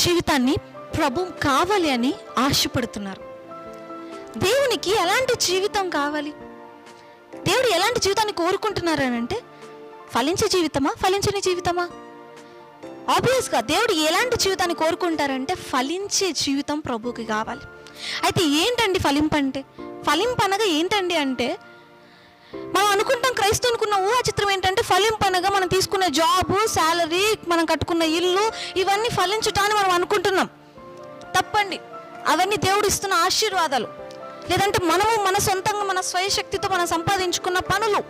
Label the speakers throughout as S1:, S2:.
S1: జీవితాన్ని ప్రభు కావాలి అని ఆశపడుతున్నారు. దేవునికి ఎలాంటి జీవితం కావాలి? దేవుడు ఎలాంటి జీవితాన్ని కోరుకుంటున్నారు అని అంటే ఫలించే జీవితమా? ఫలించని జీవితమా? ఆబ్వియస్గా దేవుడు ఎలాంటి జీవితాన్ని కోరుకుంటారంటే ఫలించే జీవితం ప్రభుకి కావాలి. అయితే ఏంటండి ఫలింపు అంటే ఫలింపు అనగా ఏంటండి అంటే మనం అనుకుంటాం క్రైస్తవు అనుకున్న ఊహ చిత్రం ఏంటంటే ఫలింపనగా మనం తీసుకున్న జాబు శాలరీ మనం కట్టుకున్న ఇల్లు ఇవన్నీ ఫలించటాన్ని మనం అనుకుంటున్నాం. తప్పండి. అవన్నీ దేవుడు ఇస్తున్న ఆశీర్వాదాలు. లేదంటే మనము మన సొంతంగా మన స్వయశక్తితో మనం సంపాదించుకున్న పనులు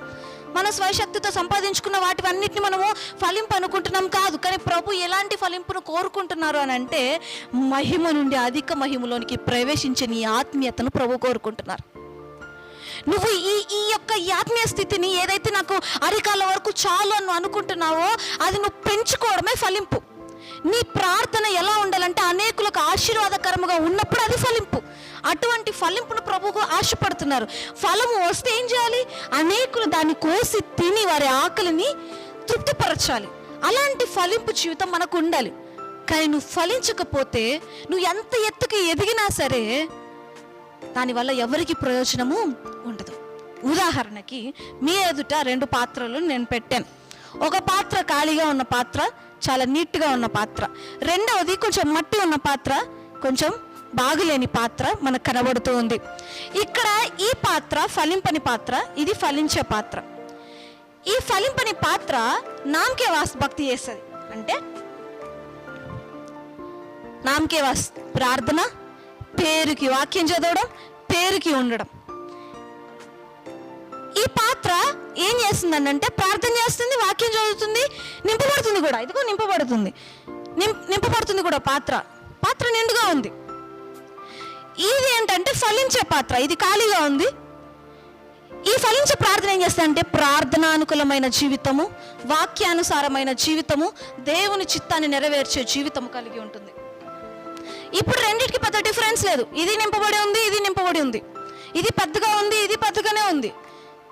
S1: మన స్వయశక్తితో సంపాదించుకున్న వాటివన్నిటిని మనము ఫలింపు అనుకుంటున్నాం కాదు. కానీ ప్రభు ఎలాంటి ఫలింపును కోరుకుంటున్నారు అని అంటే మహిమ నుండి అధిక మహిమలోనికి ప్రవేశించే నీ ఆత్మీయతను ప్రభు కోరుకుంటున్నారు. నువ్వు ఈ ఈ యొక్క ఈ ఆత్మీయ స్థితిని ఏదైతే నాకు అరికాల వరకు చాలు అని అనుకుంటున్నావో అది నువ్వు పెంచుకోవడమే ఫలింపు. నీ ప్రార్థన ఎలా ఉండాలంటే అనేకులకు ఆశీర్వాదకరముగా ఉన్నప్పుడు అది ఫలింపు. అటువంటి ఫలింపును ప్రభువు ఆశపడుతున్నారు. ఫలము వస్తే ఏం చేయాలి? అనేకులు దాన్ని కోసి తిని వారి ఆకలిని తృప్తిపరచాలి. అలాంటి ఫలింపు జీవితం మనకు ఉండాలి. కానీ నువ్వు ఫలించకపోతే నువ్వు ఎంత ఎత్తుకి ఎదిగినా సరే దానివల్ల ఎవరికి ప్రయోజనము ఉండదు. ఉదాహరణకి మీ ఎదుట రెండు పాత్రలు నేను పెట్టాను. ఒక పాత్ర ఖాళీగా ఉన్న పాత్ర చాలా నీట్గా ఉన్న పాత్ర. రెండవది కొంచెం మట్టి ఉన్న పాత్ర కొంచెం బాగులేని పాత్ర మనకు కనబడుతూ ఉంది ఇక్కడ ఈ పాత్ర ఫలింపని పాత్ర ఇది ఫలించే పాత్ర. ఈ ఫలింపని పాత్ర నామకే వాస్ భక్తి చేస్తుంది. అంటే నామకే వాస్ ప్రార్థన పేరుకి వాక్యం చదవడం పేరుకి ఉండడం. ఈ పాత్ర ఏం చేస్తుంది అంటే ప్రార్థన చేస్తుంది వాక్యం చదువుతుంది నింపబడుతుంది కూడా. ఇదిగో నింపబడుతుంది. నిం నింపబడుతుంది కూడా పాత్ర. పాత్ర నిండుగా ఉంది. ఇది ఏంటంటే ఫలించే పాత్ర. ఇది ఖాళీగా ఉంది. ఈ ఫలించే ప్రార్థన ఏం చేస్తుందంటే ప్రార్థనానుకూలమైన జీవితము వాక్యానుసారమైన జీవితము దేవుని చిత్తాన్ని నెరవేర్చే జీవితము కలిగి ఉంటుంది. ఇప్పుడు రెండింటికి పెద్ద డిఫరెన్స్ లేదు. ఇది నింపబడి ఉంది ఇది నింపబడి ఉంది. ఇది పెద్దగా ఉంది ఇది పెద్దగానే ఉంది.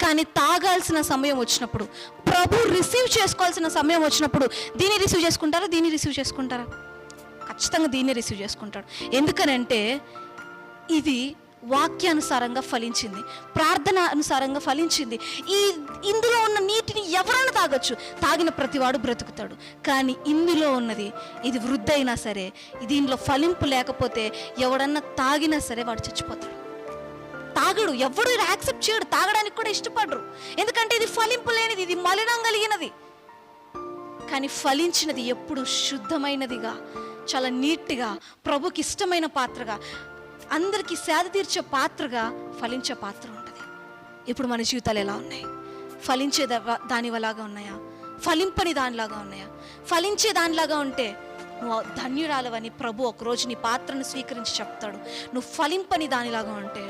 S1: కానీ తాగాల్సిన సమయం వచ్చినప్పుడు ప్రభు రిసీవ్ చేసుకోవాల్సిన సమయం వచ్చినప్పుడు దీన్ని రిసీవ్ చేసుకుంటారా దీన్ని రిసీవ్ చేసుకుంటారా? ఖచ్చితంగా దీన్ని రిసీవ్ చేసుకుంటాడు. ఎందుకనంటే ఇది వాక్యానుసారంగా ఫలించింది ప్రార్థన అనుసారంగా ఫలించింది. ఈ ఇందులో ఉన్న నీటిని ఎవరు తాగొచ్చు. తాగిన ప్రతివాడు బ్రతుకుతాడు. కానీ ఇందులో ఉన్నది ఇది వృద్ధైనా సరే దీనిలో ఫలింపు లేకపోతే ఎవడన్నా తాగినా సరే వాడు చచ్చిపోతాడు. తాగడు. ఎవడు యాక్సెప్ట్ చేయడు. తాగడానికి కూడా ఇష్టపడరు. ఎందుకంటే ఇది ఫలింపు లేనిది ఇది మలినం కలిగినది. కానీ ఫలించినది ఎప్పుడు శుద్ధమైనదిగా చాలా నీట్గా ప్రభుకి ఇష్టమైన పాత్రగా అందరికీ సేద తీర్చే పాత్రగా ఫలించే పాత్ర ఉంటుంది. ఇప్పుడు మన జీవితాలు ఎలా ఉన్నాయి? ఫలించే దానివలాగా ఉన్నాయా? ఫలింపని దానిలాగా ఉన్నాయా? ఫలించే దానిలాగా ఉంటే నువ్వు ధన్యురాలవని ప్రభు ఒకరోజు నీ పాత్రను స్వీకరించి చెప్తాడు. నువ్వు ఫలింపని దానిలాగా ఉంటే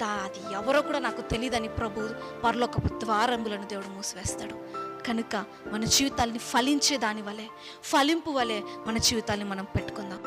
S1: దా అది ఎవరో కూడా నాకు తెలియదని ప్రభు పరలోకపు ద్వారములను దేవుడు మూసివేస్తాడు. కనుక మన జీవితాల్ని ఫలించే దాని వలె ఫలింపు వలె మన జీవితాల్ని మనం పెట్టుకుందాం.